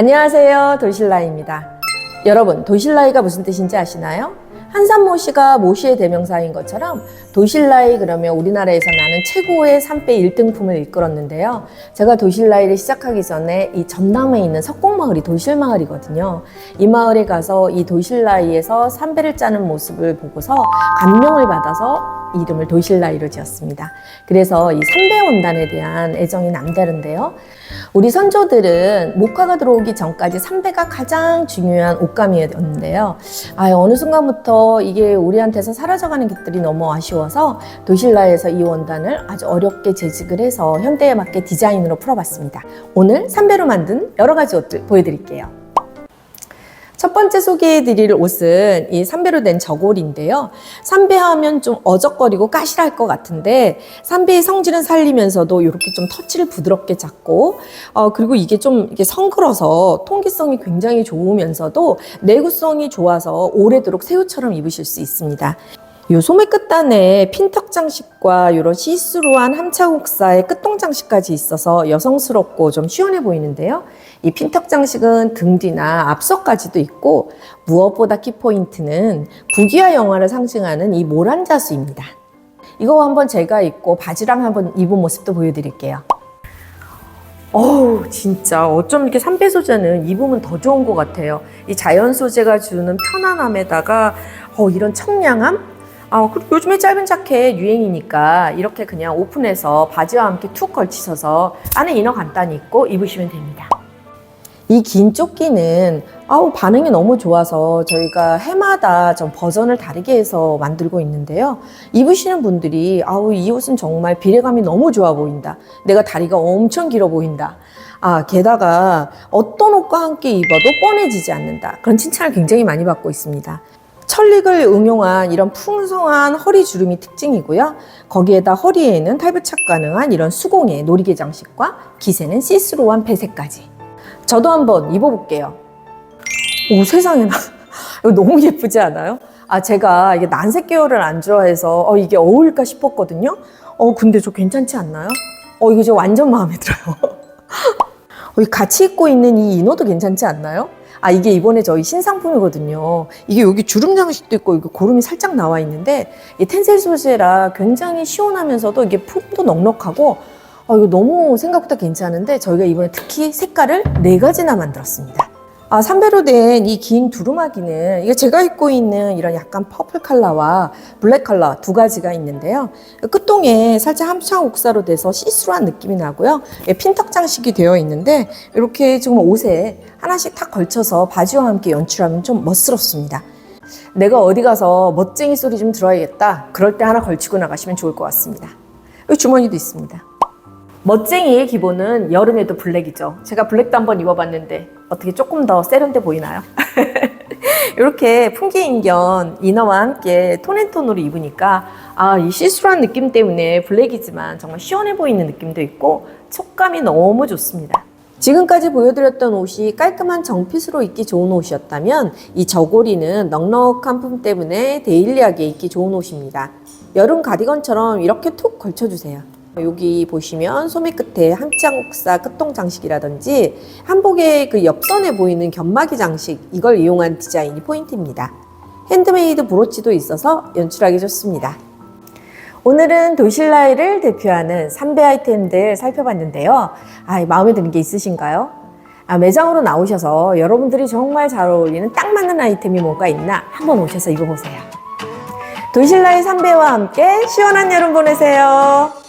안녕하세요. 도실라입니다. 여러분, 도실라이가 무슨 뜻인지 아시나요? 한산모시가 모시의 대명사인 것처럼 도실라이 그러면 우리나라에서 나는 최고의 삼배 1등품을 이끌었는데요. 제가 도실라이를 시작하기 전에 이 전남에 있는 석곡마을이 도실마을이거든요. 이 마을에 가서 이 도실라이에서 삼배를 짜는 모습을 보고서 감명을 받아서 이름을 도실라이로 지었습니다. 그래서 이 삼배 원단에 대한 애정이 남다른데요. 우리 선조들은 목화가 들어오기 전까지 삼배가 가장 중요한 옷감이었는데요. 아, 어느 순간부터 이게 우리한테서 사라져가는 것들이 너무 아쉬워서 도실라에서 이 원단을 아주 어렵게 재직을 해서 현대에 맞게 디자인으로 풀어봤습니다. 오늘 삼배로 만든 여러 가지 옷들 보여드릴게요. 첫 번째 소개해드릴 옷은 이 삼배로 된 저고리인데요. 삼배하면 좀 어적거리고 까실할 것 같은데 삼배의 성질은 살리면서도 이렇게 좀 터치를 부드럽게 잡고 어, 그리고 이게 좀 이게 성글어서 통기성이 굉장히 좋으면서도 내구성이 좋아서 오래도록 새우처럼 입으실 수 있습니다. 요 소매 끝단에 핀턱 장식과 이런 시스루한 함차국사의 끝동 장식까지 있어서 여성스럽고 좀 시원해 보이는데요. 이 핀턱 장식은 등 뒤나 앞서까지도 있고 무엇보다 키포인트는 부귀와 영화를 상징하는 이 모란 자수입니다. 이거 한번 제가 입고 바지랑 한번 입은 모습도 보여드릴게요. 어우 진짜 어쩜 이렇게 삼배 소재는 입으면 더 좋은 것 같아요. 이 자연 소재가 주는 편안함에다가 어, 이런 청량함 아, 요즘에 짧은 자켓 유행이니까 이렇게 그냥 오픈해서 바지와 함께 툭 걸치셔서 안에 이너 간단히 입고 입으시면 됩니다. 이 긴 조끼는 아우 반응이 너무 좋아서 저희가 해마다 좀 버전을 다르게 해서 만들고 있는데요. 입으시는 분들이 아우 이 옷은 정말 비례감이 너무 좋아 보인다. 내가 다리가 엄청 길어 보인다. 아 게다가 어떤 옷과 함께 입어도 뻔해지지 않는다. 그런 칭찬을 굉장히 많이 받고 있습니다. 철릭을 응용한 이런 풍성한 허리 주름이 특징이고요. 거기에다 허리에는 탈부착 가능한 이런 수공예 놀이개 장식과 기세는 시스루한 배색까지. 저도 한번 입어볼게요. 오 세상에나 이거 너무 예쁘지 않아요? 아 제가 이게 난색 계열을 안 좋아해서 어, 이게 어울릴까 싶었거든요. 어 근데 저 괜찮지 않나요? 어 이거 저 완전 마음에 들어요. 어, 이 같이 입고 있는 이 이너도 괜찮지 않나요? 아 이게 이번에 저희 신상품이거든요. 이게 여기 주름 장식도 있고 이거 고름이 살짝 나와 있는데 이 텐셀 소재라 굉장히 시원하면서도 이게 품도 넉넉하고 어, 이거 너무 생각보다 괜찮은데 저희가 이번에 특히 색깔을 네 가지나 만들었습니다. 아, 삼배로 된 이 긴 두루마기는 이게 제가 입고 있는 이런 약간 퍼플 컬러와 블랙 컬러 두 가지가 있는데요. 끝동에 살짝 함창 옥사로 돼서 시스루한 느낌이 나고요. 예, 핀턱 장식이 되어 있는데 이렇게 지금 옷에 하나씩 탁 걸쳐서 바지와 함께 연출하면 좀 멋스럽습니다. 내가 어디 가서 멋쟁이 소리 좀 들어야겠다. 그럴 때 하나 걸치고 나가시면 좋을 것 같습니다. 여기 주머니도 있습니다. 멋쟁이의 기본은 여름에도 블랙이죠. 제가 블랙도 한번 입어봤는데 어떻게 조금 더 세련돼 보이나요? 이렇게 풍기인견 이너와 함께 톤앤톤으로 입으니까 아, 이 시스루한 느낌 때문에 블랙이지만 정말 시원해 보이는 느낌도 있고 촉감이 너무 좋습니다. 지금까지 보여드렸던 옷이 깔끔한 정핏으로 입기 좋은 옷이었다면 이 저고리는 넉넉한 품 때문에 데일리하게 입기 좋은 옷입니다. 여름 가디건처럼 이렇게 툭 걸쳐주세요. 여기 보시면 소매 끝에 함장옥사 끝동 장식이라든지 한복의 그 옆선에 보이는 견마기 장식 이걸 이용한 디자인이 포인트입니다. 핸드메이드 브로치도 있어서 연출하기 좋습니다. 오늘은 도실라이를 대표하는 3배 아이템들 살펴봤는데요. 아, 마음에 드는 게 있으신가요? 아, 매장으로 나오셔서 여러분들이 정말 잘 어울리는 딱 맞는 아이템이 뭐가 있나 한번 오셔서 입어보세요. 도실라이 3배와 함께 시원한 여름 보내세요.